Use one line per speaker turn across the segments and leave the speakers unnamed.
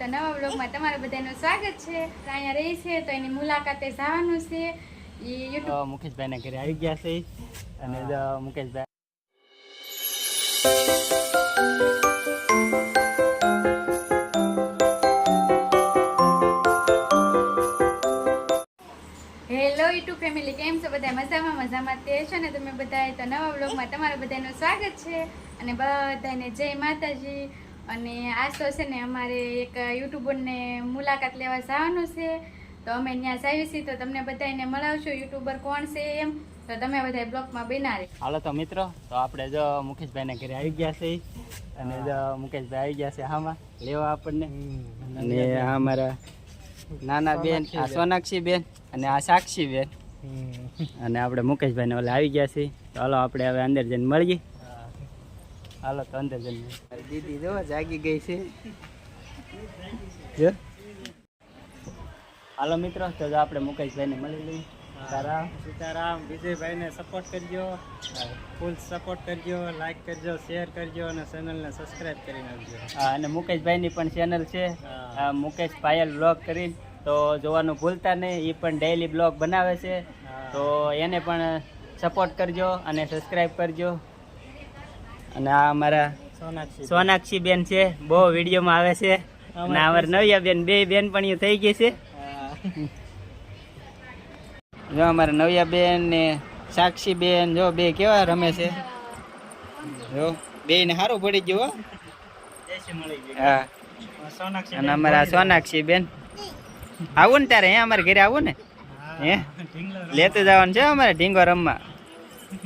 તો નવા બ્લોગમાં તમારા બધાનું સ્વાગત છે. અહીંયા રહી છે તો એની મુલાકાતે જવાનું છે. એ યુટ્યુબ
મુકેશભાઈ ઘરે આવી ગયા છે. અને મુકેશભાઈ
હેલો યુટ્યુબ ફેમિલી કેમ છો? બધા મજામાં? મજામાં તે છે ને તમે બધા તો નવા બ્લોગમાં તમારા બધાનું સ્વાગત છે. અને બધાને જય માતાજી. અને આજ તો છે ને અમારે એક યુટ્યુબરને મુલાકાત લેવા જવાનું છે. તો અમે ત્યાં જઈએ છીએ તો તમને બધાને મળાવશું યુટ્યુબર કોણ છે એમ. તો તમે બધા બ્લોગમાં બનારે
હાલો તો મિત્રો તો આપણે જો મુકેશભાઈને ઘરે આવી ગયા છે. અને જો મુકેશભાઈ આવી ગયા છે હામાં લેવા આપણને. અને આ અમારા નાના બેન આ સોનાક્ષી બેન અને આ સાક્ષી બેન. અને આપણે મુકેશભાઈને ઓલા આવી ગયા છે. તો હાલો આપણે હવે અંદર જઈને મળીએ. હાલો તો અંદર જઈને દીદી જો જાગી ગઈ છે. હાલો મિત્રો તો જો આપણે મુકેશભાઈ ને મળી લઈએ. તારા
સીતારામ વિજયભાઈને સપોર્ટ કરજો. ફૂલ સપોર્ટ કરજો લાઈક કરજો શેર કરજો અને ચેનલને સબસ્ક્રાઇબ કરી નાખજો.
હા, અને મુકેશભાઈની પણ ચેનલ છે. આ મુકેશ પાયલ બ્લોગ કરીને. તો જોવાનું ભૂલતા નહીં એ પણ ડેઈલી બ્લોગ બનાવે છે. તો એને પણ સપોર્ટ કરજો અને સબસ્ક્રાઈબ કરજો. અને આ અમારા
સોનાક્ષી.
બેન છે. બહુ વિડીયોમાં આવે છે. અને અમારા નવિયા બેન બે બેન પણ થઈ ગઈ છે. જો અમારા નવિયા બેન ને સાક્ષી બેન જો બે કેવા રમે છે. જો બે ને સારું પડી ગયું હો. હા.
સોનાક્ષી
અને અમારા સોનાક્ષી બેન. આવું ને તારે હે અમારે ઘરે આવું ને? હે લેતું જવાનું છે અમારે ઢીંગો રમવા.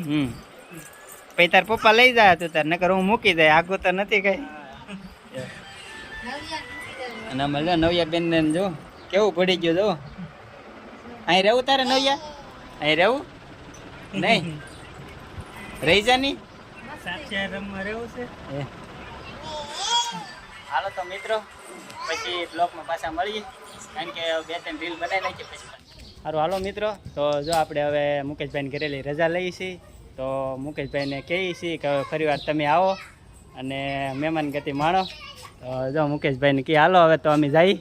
હમ. પછી તાર પપ્પા લઈ જાય તું તાર નકર હું મૂકી દે. આગો તો નથી કઈ અને જો નવિયા બેન ને જો, કેવું પડી ગયું જો? અહીં રહેવું તારે નવિયા? અહીં રહેવું? નહીં? રહી જા ની. હાલો તો મિત્રો, પછી બ્લોકમાં પાછા મળીએ. કારણ કે બે ત્રણ રીલ બનાવી નાખીએ પછી. સારું હાલો મિત્રો, તો જો આપણે હવે મુકેશભાઈને ઘરેલી રજા લઈએ છીએ. તો મુકેશભાઈને કહીએ છીએ કે ફરી વાર તમે આવો અને મહેમાન ગતિ માણો. તો જો મુકેશભાઈને કહી હાલો હવે તો અમે જઈ.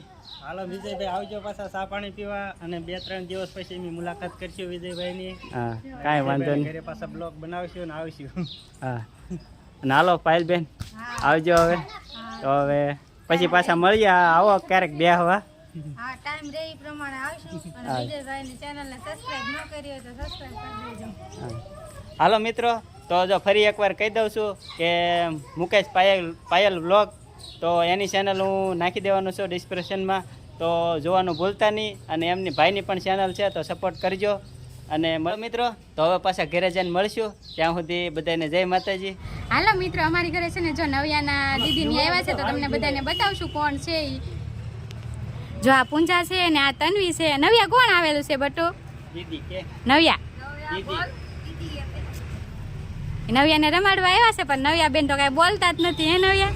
હાલો વિજયભાઈ આવજો પાછા ચા પાણી પીવા અને બે ત્રણ દિવસ પછી એની મુલાકાત કરશું વિજયભાઈની.
હા કાંઈ વાંધો નહીં.
ઘરે પાછા બ્લોગ બનાવશું અને આવશું.
હા. અને હાલો પાયલબેન આવજો હવે. તો હવે પછી પાછા મળીએ. આવો ક્યારેક બે હવા.
હા ટાઈમ રે એ પ્રમાણે આવશું. અને વિજયભાઈની ચેનલને સબસ્ક્રાઇબ ન કરી હોય તો સબસ્ક્રાઇબ કરી દેજો.
હા. હાલો મિત્રો તો જો ફરી એકવાર કહી દઉં છું કે મુકેશ પાયલ પાયલ વ્લોગ તો એની ચેનલ હું નાખી દેવાનું છું ડિસ્ક્રિપ્શનમાં તો જોવાનું ભૂલતા નહીં અને એમની ભાઈની પણ ચેનલ છે તો સપોર્ટ કરજો. અને મિત્રો તો હવે પાછા ઘરે જઈને મળશું. ત્યાં સુધી બધાને જય માતાજી.
હાલો મિત્રો અમારી ઘરે છે ને જો નવ્યાના દીદીની આવ્યા છે તો તમને બધાને બતાવશું કોણ છે ઈ. જો આ પૂંજા છે ને આ તન્વી છે. નવિયા કોણ આવેલું છે બટુ?
દીદી કે.
નવિયા.
દીદી.
નવિયાને રમાડવા આવ્યા છે, પણ નવ્યા બેન તો કાંઈ બોલતા જ નથી, હે નવિયા?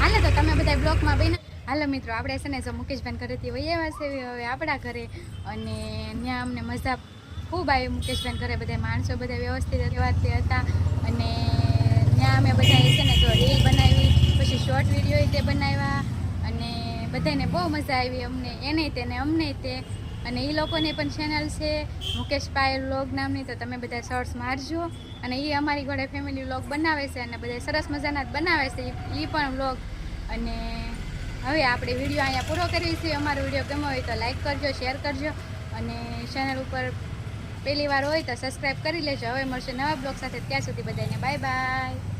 હાલો તો તમે બધા બ્લોકમાં બેન હાલો મિત્રો, આપણે છે ને જો મુકેશભાઈ ઘરેથી વહી આવ્યા છે, હવે આપણા ઘરે. અને ત્યાં અમને મજા ખૂબ આવી મુકેશભાઈ ઘરે. બધા માણસો બધા વ્યવસ્થિત વ્યવહારથી હતા. અને ત્યાં અમે બધા છે ને જો રીલ બનાવી, પછી શોર્ટ વીડિયો તે બનાવ્યા. અને બધાને બહુ મજા આવી અમને, એને તેને અમને તે. અને એ લોકોને પણ ચેનલ છે, મુકેશ પાયલ વ્લોગ નામની, તો તમે બધા શોર્ટ્સ મારજો. અને એ અમારી ઘરે ફેમિલી વ્લોગ બનાવે છે અને બધા સરસ મજાના જ બનાવે છે એ પણ વ્લોગ અને હવે આપણે વીડિયો અહીંયા પૂરો કરીએ છીએ. અમારો વીડિયો ગમ્યો હોય તો લાઈક કરજો શેર કરજો. અને ચેનલ ઉપર પહેલી વાર હોય તો સબસ્ક્રાઈબ કરી લેજો. હવે મળશે નવા બ્લોગ સાથે. ત્યાં સુધી બધાને બાય બાય